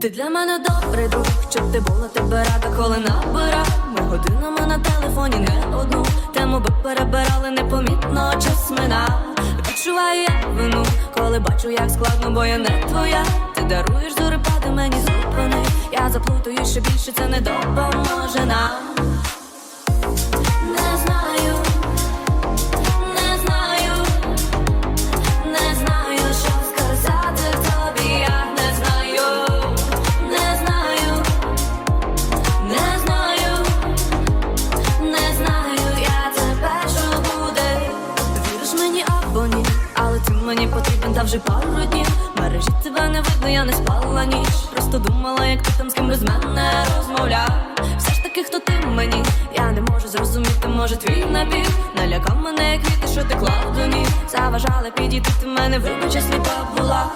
Ти для мене добрий друг, щоб ти була тебе рада, коли набирав Ми годинами на телефоні не одну тему би перебирали непомітно час минав Відчуваю я вину, коли бачу, як складно, бо я не твоя. Ти даруєш зорепади вже пару днів. Мережі тебе не видно, я не спала ніч. Просто думала, як ти там з ким без мене розмовляв. Все ж таки, хто ти мені? Я не можу зрозуміти, може твій напів Налякав мене, як віти, що ти клав до ніг Заважала підійти, ти в мене вибача сліпа була